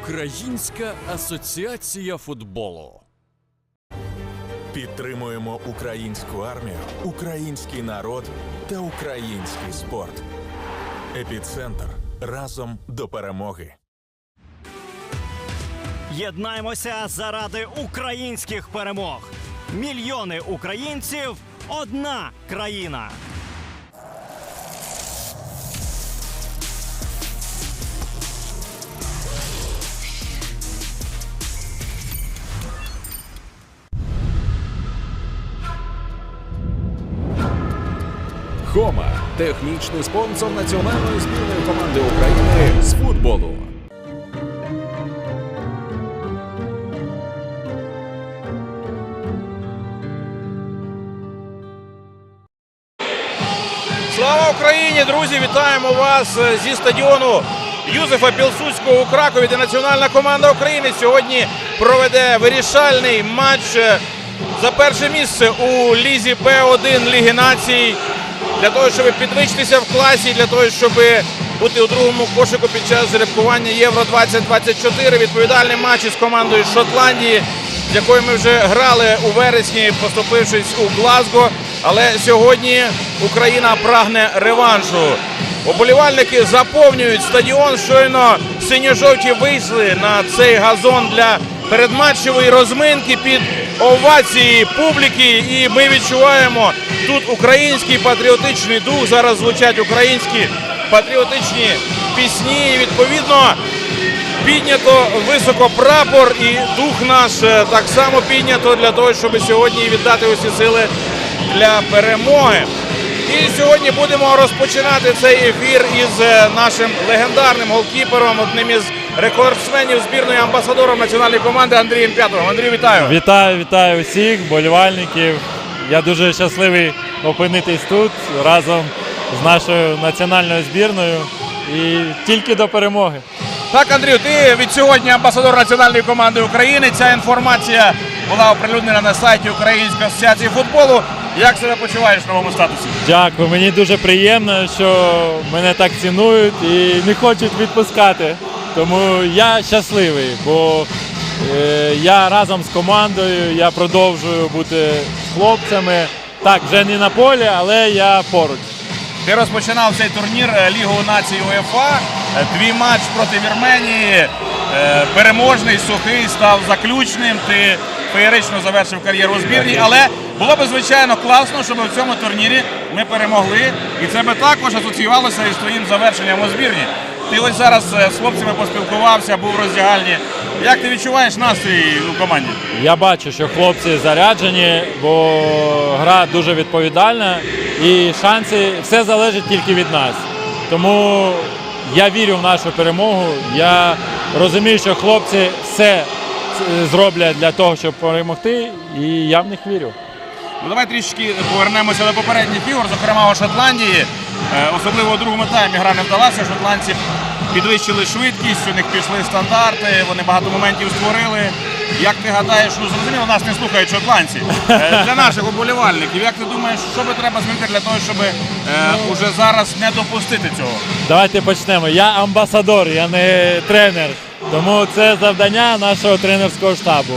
Українська асоціація футболу. Підтримуємо українську армію, український народ та український спорт. Епіцентр разом до перемоги. Єднаймося заради українських перемог. Мільйони українців одна країна. Хома технічний спонсор національної збірної команди України з футболу. Слава Україні, друзі! Вітаємо вас е, зі стадіону Юзефа Пілсудського у Кракові, де національна команда України сьогодні проведе вирішальний матч е, за перше місце у лізі П1 Ліги націй для того, щоб підвищитися в класі, для того, щоб бути у другому кошику під час жеребкування Євро 2024. Відповідальний матч із командою Шотландії, з якою ми вже грали у вересні, поступившись у Глазго. Але сьогодні Україна прагне реваншу. Оболівальники заповнюють стадіон. Щойно синьо-жовті вийшли на цей газон для передматчевої розминки під овації публіки. І ми відчуваємо тут український патріотичний дух. Зараз звучать українські патріотичні пісні. І відповідно піднято високо прапор і дух наш е, так само піднято для того, щоб сьогодні віддати усі сили для перемоги. І сьогодні будемо розпочинати цей ефір із е, нашим легендарним голкіпером, одним із рекордсменів збірної амбасадором національної команди Андрієм П'ятовим. Андрій, вітаю! Вітаю, вітаю всіх болівальників. Я дуже щасливий опинитись тут разом з нашою національною збірною і тільки до перемоги. Так, Андрію, ти від сьогодні амбасадор національної команди України. Ця інформація була оприлюднена на сайті Української асоціації футболу. Як себе почуваєш в новому статусі? Дякую, мені дуже приємно, що мене так цінують і не хочуть відпускати. Тому я щасливий, бо е, я разом з командою, я продовжую бути з хлопцями. Так, вже не на полі, але я поруч. Ти розпочинав цей турнір е, Лігу націй УЄФА. Е, Твій матч проти Вірменії переможний, сухий, став заключним. Ти феєрично завершив кар'єру у збірній. Але було б звичайно класно, щоб в цьому турнірі ми перемогли. І це би також асоціювалося із твоїм завершенням у збірні. Ти ось зараз е, з хлопцями поспілкувався, був в роздягальні. Як ти відчуваєш настрій у команді? Я бачу, що хлопці заряджені, бо гра дуже відповідальна і шанси все залежить тільки від нас. Тому я вірю в нашу перемогу. Я розумію, що хлопці все зроблять для того, щоб перемогти, і я в них вірю. Ну, давай трішки повернемося до попередніх ігор, зокрема у Шотландії. Е, Особливо у другому таймі гра не вдалася. Шотландці підвищили швидкість, у них пішли стандарти, вони багато моментів створили. Як ти гадаєш, ну зрозуміло, нас не слухають шотландці. Е, Для наших уболівальників, як ти думаєш, що би треба змінити для того, щоб е, уже зараз не допустити цього? Давайте почнемо. Я амбасадор, я не тренер. Тому це завдання нашого тренерського штабу.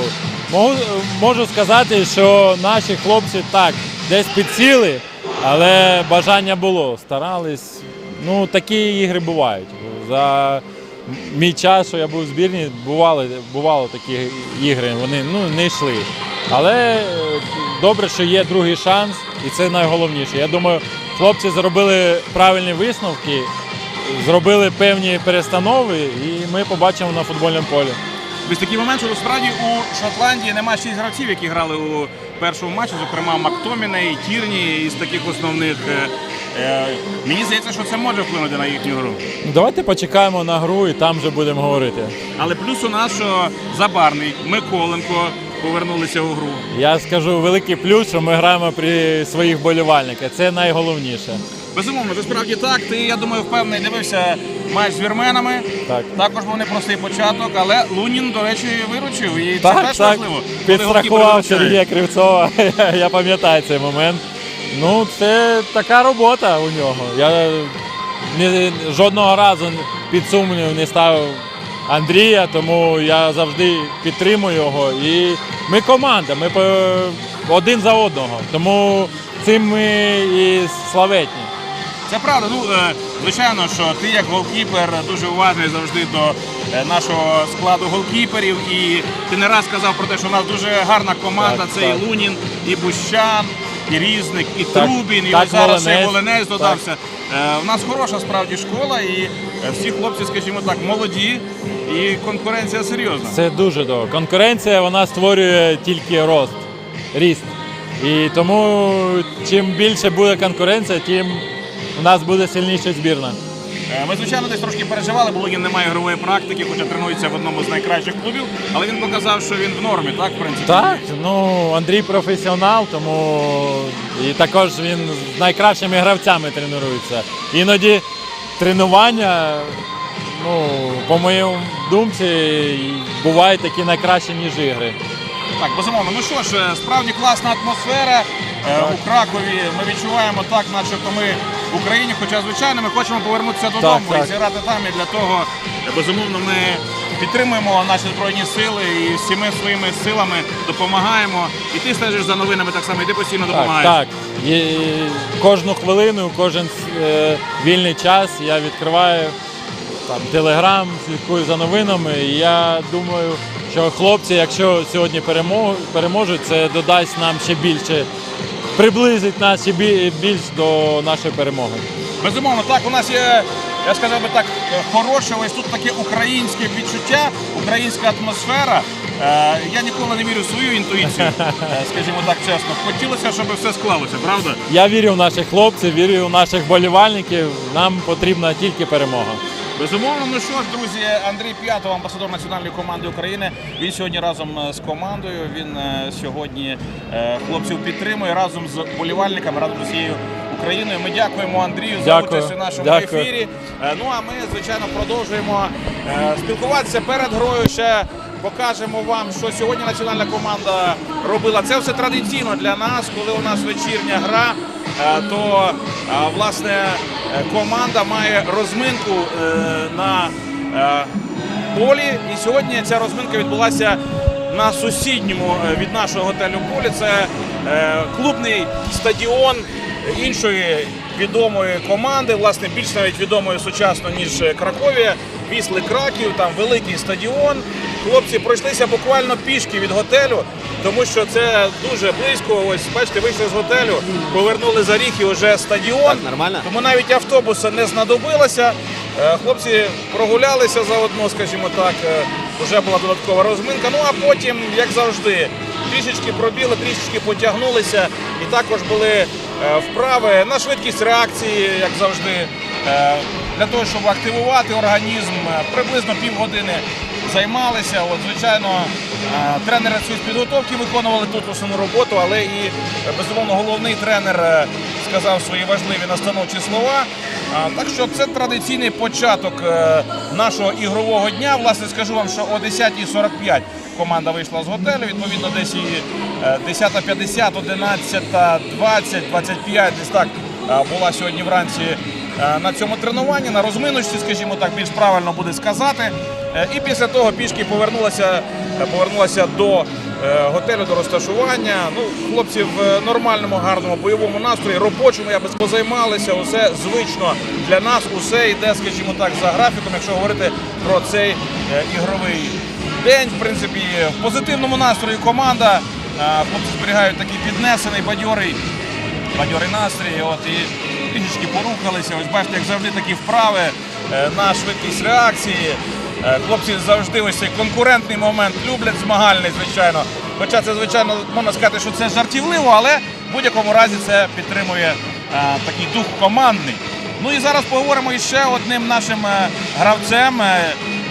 Можу, можу сказати, що наші хлопці так десь підсіли, але бажання було. Старались. Ну, такі ігри бувають. За мій час, що я був у збірні, бували, бувало такі ігри. Вони ну, не йшли. Але е, добре, що є другий шанс, і це найголовніше. Я думаю, хлопці зробили правильні висновки, зробили певні перестанови, і ми побачимо на футбольному полі. Ось такий момент, що справді у Шотландії нема шість гравців, які грали у першому матчі, зокрема Мактоміне і Тірні із таких основних. Е, е, Мені здається, що це може вплинути на їхню гру. Ну, Давайте почекаємо на гру і там вже будемо говорити. Але плюс у нас, що Забарний, Миколенко повернулися у гру. Я скажу великий плюс, що ми граємо при своїх болівальниках. Це найголовніше. Безумовно, це справді так. Ти, я думаю, впевнений, дивився матч з вірменами. Так. Також був непростий початок, але Лунін, до речі, виручив. І це Так, теж так. важливо. коли голкіпер Підстрахував виручає. Сергія Кривцова. Я пам'ятаю цей момент. Ну, це така робота у нього. Я ні, жодного разу під сумнів не ставив Андрія, тому я завжди підтримую його. І ми команда, ми по- один за одного. Тому цим ми і славетні. Це правда. Ну е, звичайно, що ти як голкіпер дуже уважний завжди до е, нашого складу голкіперів. І ти не раз сказав про те, що у нас дуже гарна команда. Так, це так. і Лунін, і Бущан, і Різник, і Так, Трубін, і так, ось зараз ще й Волинець. Додався. Е, У нас хороша справді школа, і всі хлопці, скажімо так, молоді, і конкуренція серйозна. Це дуже добре. Конкуренція вона створює тільки рост, ріст. І тому чим більше буде конкуренція, тим у нас буде сильніша збірна. Е, Ми, звичайно, десь трошки переживали, бо Лунін не має ігрової практики, хоча тренується в одному з найкращих клубів, але він показав, що він в нормі, так, в принципі? Так, ну Андрій професіонал, тому і також він з найкращими гравцями тренується. Іноді тренування, ну, по моєму думці, бувають такі найкращі, ніж ігри. Так, безумовно. Ну що ж, е, справді класна атмосфера е, у Кракові. Ми відчуваємо так, начебто ми в Україні, хоча, звичайно, ми хочемо повернутися додому так. і зіграти там. І для того, е, безумовно, ми підтримуємо наші збройні сили і всіми своїми силами допомагаємо. І ти стежиш за новинами так само, і ти постійно допомагаєш. Так, так. І кожну хвилину, кожен е, вільний час я відкриваю там, телеграм, слідкую за новинами. І я думаю, що хлопці, якщо сьогодні переможуть, це додасть нам ще більше, приблизить нас ще більш до нашої перемоги. Безумовно, так, у нас є, я сказав би так, хороше, ось тут таке українське відчуття, українська атмосфера. Е, я ніколи не вірю в свою інтуїцію, е, скажімо так чесно. Хотілося, щоб все склалося, правда? Я вірю в наших хлопців, вірю в наших болівальників. Нам потрібна тільки перемога. Безумовно, ну що ж, друзі, Андрій П'ятов, амбасадор національної команди України. Він сьогодні разом е, з командою. Він е, сьогодні е, хлопців підтримує разом з болівальниками, разом з усією Україною. Ми дякуємо Андрію за Дякую. участь у нашому Дякую. ефірі. Ну а ми, звичайно, продовжуємо спілкуватися перед грою. Ще покажемо вам, що сьогодні національна команда робила. Це все традиційно для нас, коли у нас вечірня гра. Е, То е, власне команда має розминку е, на полі. І сьогодні ця розминка відбулася на сусідньому від нашого готелю полі. Це клубний стадіон іншої відомої команди, власне, більш навіть відомої сучасно, ніж Краковія. Вісли Краків, там великий стадіон. Хлопці пройшлися буквально пішки від готелю, тому що це дуже близько. Ось бачите, вийшли з готелю, повернули за ріг і вже стадіон. нормально? Тому навіть автобуса не знадобилося. Е, Хлопці прогулялися заодно, скажімо так. е, Вже була додаткова розминка. Ну а потім, як завжди, трішечки пробіли, трішечки потягнулися. І також були е, вправи на швидкість реакції, як завжди, для того, щоб активувати організм. Е, Приблизно півгодини займалися. От, звичайно, е, тренери підготовки виконували тут основну роботу, але і безумовно головний тренер е, сказав свої важливі настановчі слова. Так що це традиційний початок нашого ігрового дня. Власне, скажу вам, що о 10.45 команда вийшла з готелю. Відповідно, десь і е, 10.50, 11.20, 25, десь так була сьогодні вранці на цьому тренуванні, на розминочці, скажімо так, більш правильно буде сказати. Е, І після того пішки повернулася, е, повернулася до е, готелю, до розташування. Ну, хлопці в е, нормальному, гарному бойовому настрої, робочому, я би сказав, займалися. Усе звично для нас, усе йде, скажімо так, за графіком, якщо говорити про цей е, ігровий день. В принципі, в позитивному настрої команда. Е, Хлопці зберігають такий піднесений, бадьорий бадьорий настрій. От і трішечки порухалися. Ось бачите, як завжди такі вправи е, на швидкість реакції. Е, Хлопці завжди ось цей конкурентний момент люблять змагальний, звичайно. Хоча це, звичайно, можна сказати, що це жартівливо, але в будь-якому разі це підтримує е, такий дух командний. Ну і зараз поговоримо ще одним нашим гравцем,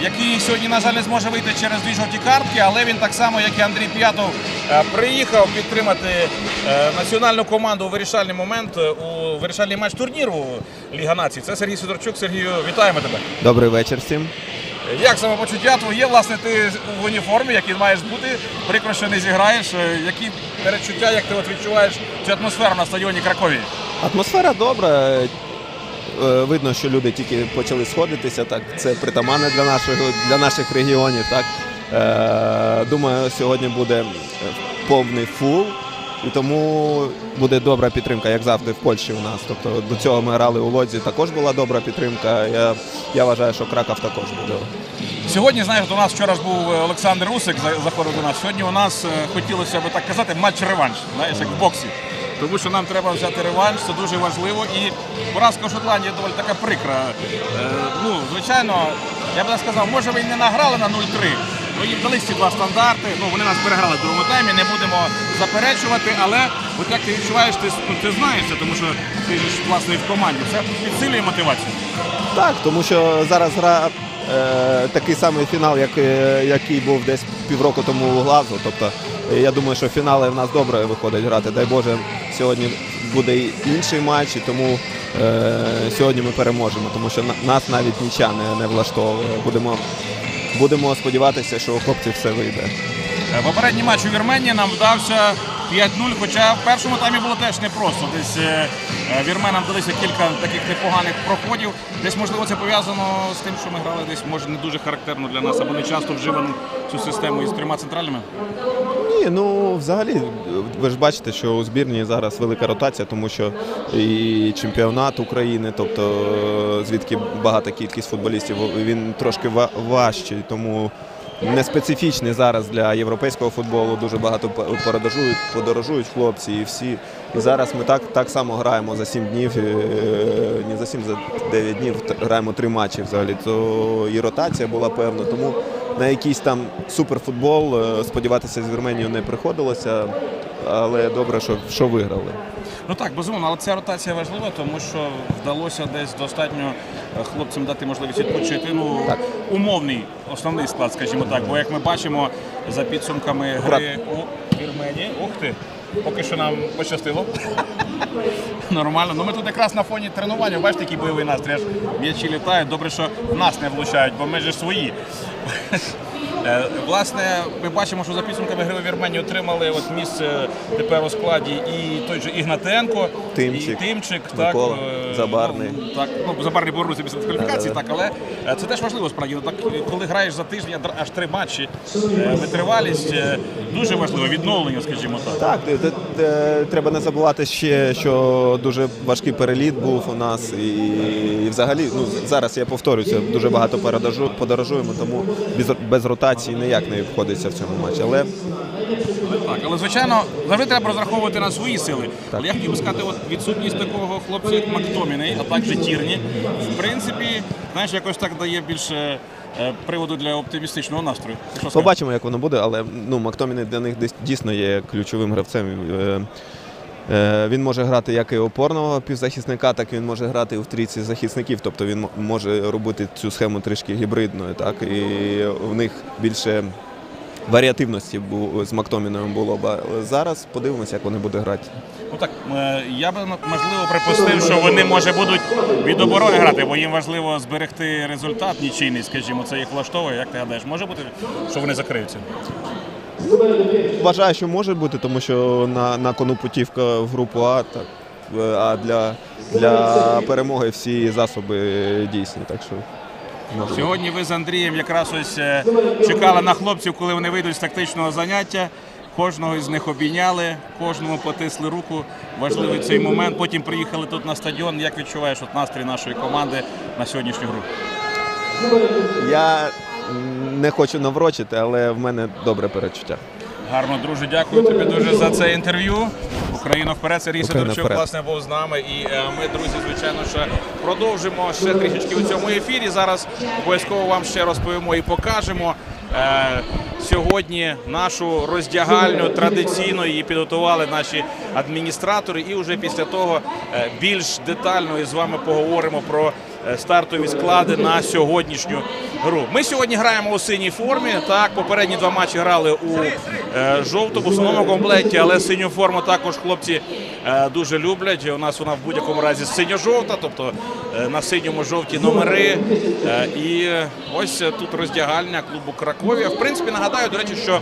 який сьогодні, на жаль, не зможе вийти через дві жовті картки, але він так само, як і Андрій П'ятов, е, приїхав підтримати е, національну команду у вирішальний момент е, у вирішальний матч турніру Ліга Націй. Це Сергій Сидорчук. Сергію, вітаємо тебе. Добрий вечір всім. Як самопочуття твоє, власне, ти в уніформі, який маєш бути, прикро, що не зіграєш. Які передчуття, як ти от відчуваєш цю атмосферу на стадіоні Кракові? Атмосфера добра. Е, видно, що люди тільки почали сходитися. Так, це притаманне для нашого для наших регіонів. Так е, думаю, сьогодні буде повний фул. І тому буде добра підтримка, як завжди, в Польщі у нас. Тобто до цього ми грали у Лодзі, також була добра підтримка. Я, я вважаю, що Краков також буде. Сьогодні, знаєш, до нас вчора ж був Олександр Усик, заходив до нас. Сьогодні у нас е, хотілося б так казати матч-реванш, знаєш, як в боксі. Тому що нам треба взяти реванш, це дуже важливо. І поразка в Шотландії доволі така прикра. Е, ну, звичайно, я б сказав, може ви не награли на 0-3. Ну, їм дали ці два стандарти. Ну, вони нас переграли в другому таймі, не будемо заперечувати, але от як ти відчуваєш, ти, ну, ти знаєш це, тому що ти ж власне в команді. Це підсилює мотивацію. Так, тому що зараз гра е, такий самий фінал, як, е, який був десь півроку тому у Глазу. Тобто я думаю, що фінали в нас добре виходить грати. Дай Боже, сьогодні буде інший матч, і тому е, сьогодні ми переможемо, тому що на- нас навіть ніча не, не влаштовує. Будемо, будемо сподіватися, що у хлопців все вийде. Е, Попередній матч у Вірменії нам вдався 5-0, хоча в першому таймі було теж непросто. Десь е, е, вірменам вдалося кілька таких непоганих проходів. Десь, можливо, це пов'язано з тим, що ми грали десь, може, не дуже характерно для нас, або не часто вживану цю систему із трьома центральними. Ні, ну взагалі, ви ж бачите, що у збірні зараз велика ротація, тому що і чемпіонат України, тобто звідки багата кількість футболістів, він трошки важчий, тому не специфічний зараз для європейського футболу. Дуже багато подорожують, подорожують хлопці і всі. І зараз ми так, так само граємо за 7 днів, не за 7, за 9 днів граємо три матчі взагалі. То і ротація була певна. Тому на якийсь там суперфутбол е, сподіватися з Вірменією не приходилося, але добре, що, що виграли. Ну так, безумовно, але ця ротація важлива, тому що вдалося десь достатньо е, хлопцям дати можливість відпочити. Ну, Так. умовний основний склад, скажімо так. Бо як ми бачимо за підсумками гри у Вірменії, ух ти, поки що нам пощастило. Нормально. Ну ми тут якраз на фоні тренування, бачите, який бойовий настрій. Аж М'ячі літають. Добре, що нас не влучають, бо ми ж свої. Е, Власне, ми бачимо, що за підсумками гри у Вірменії отримали от місце тепер у складі і той же Ігнатенко, Тимчик, і Тимчик, Микола, так, е, Забарний. Ну, так, ну, Забарний повернувся після кваліфікації, так, але е, це теж важливо справді. Так, коли граєш за тиждень аж три матчі, витривалість дуже важливо, відновлення, скажімо так. Так, треба не забувати ще, що дуже важкий переліт був у нас. І, і взагалі, ну зараз я повторюся, дуже багато подорожуємо, тому без, без ротації ніяк не обходиться в цьому матчі. Але Так, але звичайно, завжди треба розраховувати на свої сили. Але я хотів би сказати, от відсутність такого хлопця, як Мактоміний, а також Тірні, в принципі, знаєш, якось так дає більше е, приводу для оптимістичного настрою. Що побачимо, як воно буде. Але ну, Мактоміни для них дійсно є ключовим гравцем. Е, Він може грати як і опорного півзахисника, так він може грати і в трійці захисників. Тобто він може робити цю схему трішки гібридною. Так? І в них більше варіативності з Мактоміном було б. Зараз подивимося, як вони будуть грати. Ну так, я би можливо припустив, що вони може будуть від оборони грати, бо їм важливо зберегти результат нічийний, скажімо, це їх влаштовує. Як ти гадаєш, може бути, що вони закриються? Вважаю, що може бути, тому що на, на кону путівка в групу А, так, е, а для, для перемоги всі засоби дійсні. Так що може. Сьогодні ви з Андрієм якраз ось е, чекали на хлопців, коли вони вийдуть з тактичного заняття. Кожного з них обійняли, кожному потисли руку. Важливий цей момент. Потім приїхали тут на стадіон. Як відчуваєш от настрій нашої команди на сьогоднішню гру? Я не хочу наврочити, але в мене добре перечуття. Гарно, друже, дякую тобі дуже за це інтерв'ю. Україна вперед, Сергій Сидорчук, власне, був з нами. І е, ми, друзі, звичайно, ще продовжимо ще трішечки у цьому ефірі. Зараз обов'язково вам ще розповімо і покажемо. Е, сьогодні нашу роздягальню традиційно її підготували наші адміністратори. І вже після того е, більш детально із вами поговоримо про стартові склади на сьогоднішню гру. Ми сьогодні граємо у синій формі. Так, попередні два матчі грали у е, жовтому основному комплекті, але синю форму також хлопці е, дуже люблять. У нас вона в будь-якому разі синьо-жовта, тобто е, на синьому жовті номери. Е, і е, ось е, тут роздягальня клубу Краковія. В принципі, нагадаю, до речі, що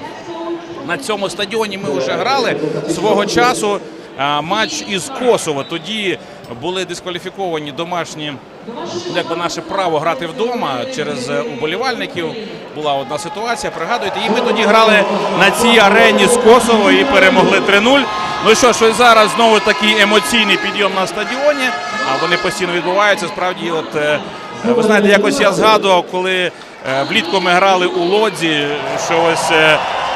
на цьому стадіоні ми вже грали свого часу. е, матч із Косово. Тоді були дискваліфіковані домашні якби наше право грати вдома через е, уболівальників. Була одна ситуація, пригадуєте, і ми тоді грали на цій арені з Косово і перемогли 3-0. Ну що ж, зараз знову такий емоційний підйом на стадіоні. А вони постійно відбуваються. Справді, от е, ви знаєте, якось я згадував, коли е, влітку ми грали у Лодзі, що ось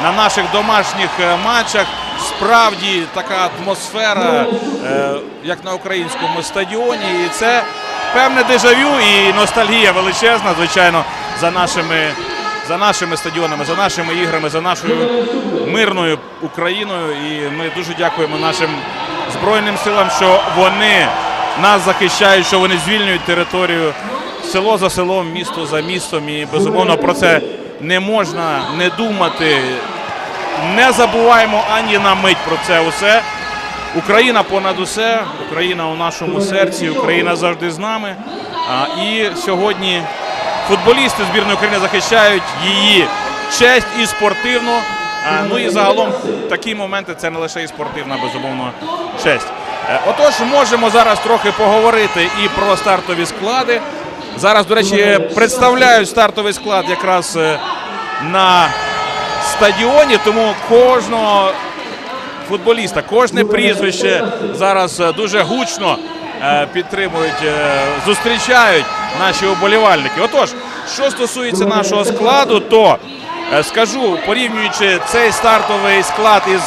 на наших домашніх матчах справді така атмосфера, як на українському стадіоні. І це певне дежавю і ностальгія величезна, звичайно, за нашими, за нашими стадіонами, за нашими іграми, за нашою мирною Україною. І ми дуже дякуємо нашим Збройним силам, що вони нас захищають, що вони звільнюють територію село за селом, місто за містом. І безумовно про це не можна не думати. Не забуваємо ані на мить про це усе. Україна понад усе, Україна у нашому серці, Україна завжди з нами. І сьогодні футболісти збірної України захищають її честь і спортивну. Ну і загалом такі моменти це не лише і спортивна, безумовно, честь. Е, Отож, можемо зараз трохи поговорити і про стартові склади. Зараз, до речі, представляють стартовий склад якраз е, на стадіоні, тому кожного футболіста, кожне прізвище зараз е, дуже гучно е, підтримують, е, зустрічають наші оболівальники. Отож, що стосується нашого складу, то скажу, порівнюючи цей стартовий склад із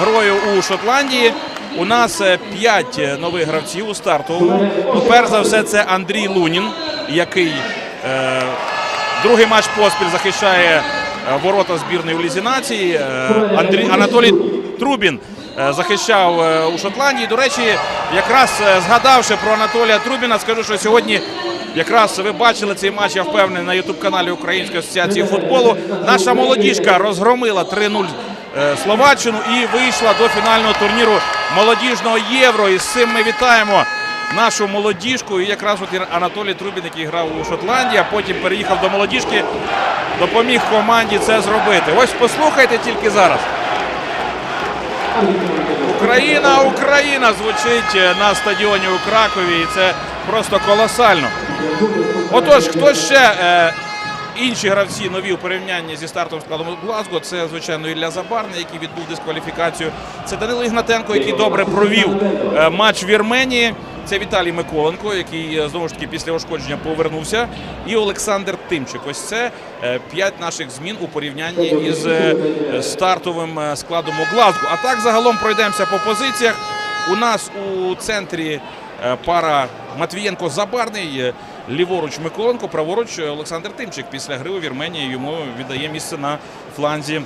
грою у Шотландії. У нас 5 нових гравців у стартовому. Ну, перш за все, це Андрій Лунін, який е, другий матч поспіль захищає ворота збірної у Лізі нації. Е, Андрій Анатолій Трубін е, захищав е, у Шотландії. До речі, якраз е, згадавши про Анатолія Трубіна, скажу, що сьогодні. Якраз ви бачили цей матч, я впевнений, на ютуб-каналі Української асоціації футболу. Наша молодіжка розгромила 3-0 е, Словаччину і вийшла до фінального турніру молодіжного євро. І з цим ми вітаємо нашу молодіжку. І якраз от Анатолій Трубін, який грав у Шотландії, а потім переїхав до молодіжки, допоміг команді це зробити. Ось послухайте тільки зараз. Україна, Україна звучить на стадіоні у Кракові, і це просто колосально. Отож, хто ще е, інші гравці нові у порівнянні зі стартовим складом Глазго? Це, звичайно, Ілля Забарний, який відбув дискваліфікацію. Це Данило Ігнатенко, який добре провів е, матч в Вірменії. Це Віталій Миколенко, який е, знову ж таки після ушкодження повернувся. І Олександр Тимчик. Ось це е, п'ять наших змін у порівнянні із е, стартовим складом у Глазго. А так загалом пройдемося по позиціях. У нас у центрі пара Матвієнко-Забарний, ліворуч Миколенко, праворуч Олександр Тимчик. Після гри у Вірменії йому віддає місце на фланзі.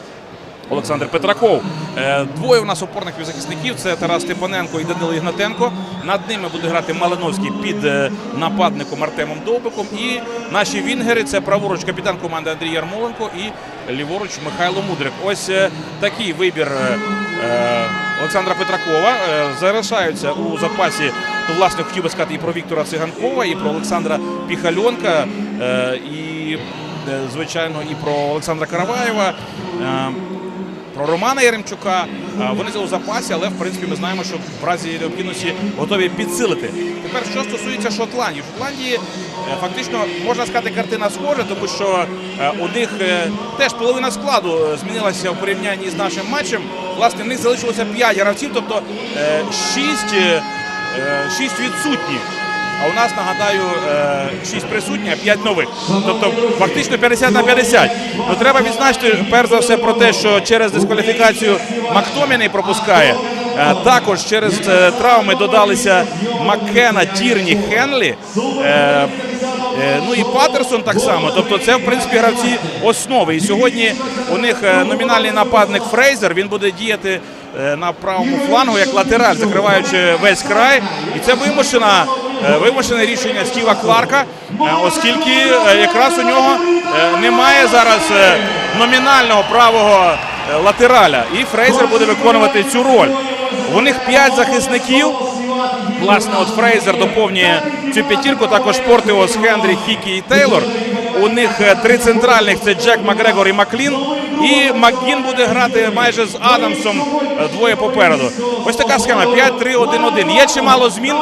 Олександр Петраков. Е, Двоє у нас опорних захисників це Тарас Степаненко і Данило Ігнатенко. Над ними буде грати Малиновський під е, нападником Артемом Довбиком. І наші вінгери це праворуч капітан команди Андрій Ярмоленко і ліворуч Михайло Мудрик. Ось е, такий вибір Олександра Петракова. Залишаються у запасі. Ну, власне, хотів би сказати і про Віктора Циганкова, і про Олександра Піхальонка, і, звичайно, і про Олександра Караваєва. Про Романа Яремчука. Вони у запасі, але в принципі ми знаємо, що в разі необхідності готові підсилити. Тепер, що стосується Шотландії, в Шотландії е, фактично можна сказати, картина схожа, тому що е, у них е, теж половина складу змінилася в порівнянні з нашим матчем. Власне, в них залишилося 5 гравців, тобто 6, 6 відсутні. А у нас, нагадаю, 6 присутні, а 5 нових. Тобто фактично 50 на 50. Ну, треба відзначити, перш за все, про те, що через дискваліфікацію Мактоміний пропускає. Е, Також через е, травми додалися Маккена, Тірні, Хенлі. Е, е, Ну і Патерсон так само. Тобто це, в принципі, гравці основи. І сьогодні у них е, номінальний нападник Фрейзер. Він буде діяти е, на правому флангу як латераль, закриваючи весь край. І це вимушена, е, вимушене рішення Стіва Кларка, е, оскільки е, якраз у нього е, немає зараз е, номінального правого е, латераля. І Фрейзер буде виконувати цю роль. У них п'ять захисників. Власне, от Фрейзер доповнює цю п'ятірку. Також Портіос, Хендрі, Хікі і Тейлор. У них е, три центральних це Джек Макгрегор і Маклін. І Макгін буде грати майже з Адамсом е, двоє попереду. Ось така схема 5-3-1-1. Є чимало змін.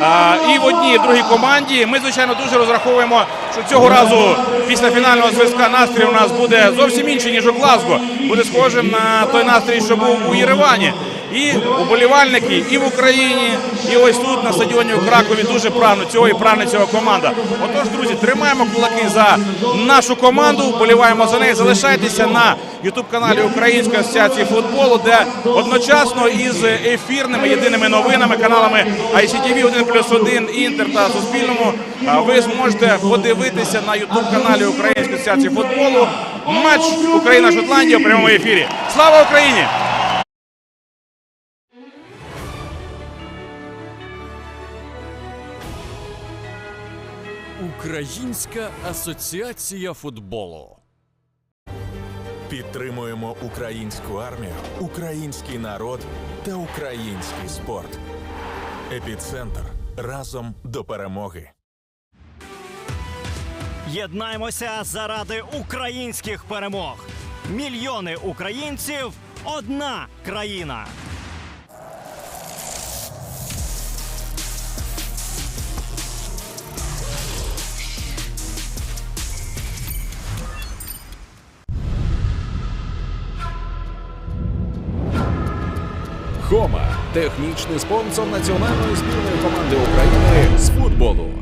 а, І в одній, і в другій команді. Ми, звичайно, дуже розраховуємо, що цього разу після фінального зв'язка настрій у нас буде зовсім інший, ніж у Глазго. Буде схожим на той настрій, що був у Єревані. І уболівальники і в Україні, і ось тут на стадіоні у Кракові дуже прагнуть цього і прагне цього команда. Отож, друзі, тримаємо кулаки за нашу команду, вболіваємо за неї. Залишайтеся на ютуб-каналі Української асоціації футболу, де одночасно із ефірними єдиними новинами, каналами ICTV 1 плюс 1, Інтер та Суспільному. Ви зможете подивитися на ютуб-каналі Української асоціації футболу матч Україна-Шотландія у прямому ефірі. Слава Україні! Українська асоціація футболу. Підтримуємо українську армію, український народ та український спорт. Епіцентр разом до перемоги. Єднаймося заради українських перемог. Мільйони українців одна країна. Хома технічний спонсор національної збірної команди України з футболу.